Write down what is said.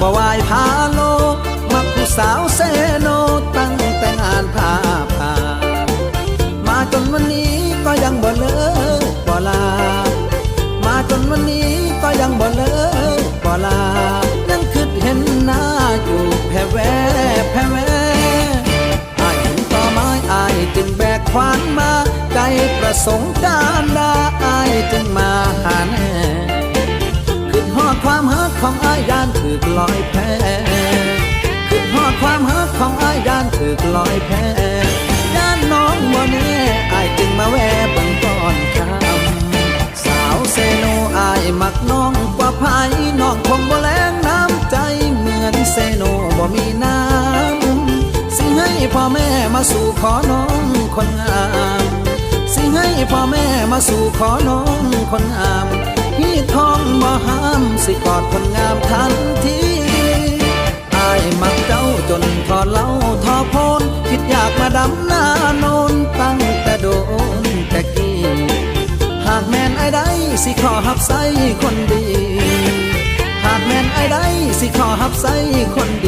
บ่วายพาโลมักผู้สาวเซโนตั้งแต่งานผ้าผ่ามาจนวันนี้ก็ยังบ่เลิกบ่ลา มาจนวันนี้ก็ยังบ่เลิกบ่ลา ยังคิดเห็นหน้าอยู่แผ่แวแผ่แวไอายเห็นต่อไม้ไอายจึงแบกควานมา ใจประสงค์การดาอายจึงมาหาแน่ขึ้นหอดความฮักของอายาน ถือลอยแพขึ้นหอดความฮักของอายยานถือลอยแพย่านน้องบ่แน่อายจึงมาแวะบิ่งก่อนคำสาวเซโนอายมักน้องกว่าไผน้องคงบ่แลงน้ำใจเหมือนเซโนบ่มีน้ำสิให้พ่อแม่มาสู่ขอน้องคนงามสิให้พ่อแม่มาสู่ขอน้องคนงามพี่ทองบ่หา สิกอดคนงามทันทีอายมักเจ้าจนทอดเหล่าทอโพนคิดอยากมาดำหน้าโนนตั้งแต่โดนแต่กี้ หากแม่นไอ้ได้สิขอหับใส่คนดี หากแม่นไอ้ได้สิขอหับใส่คนดี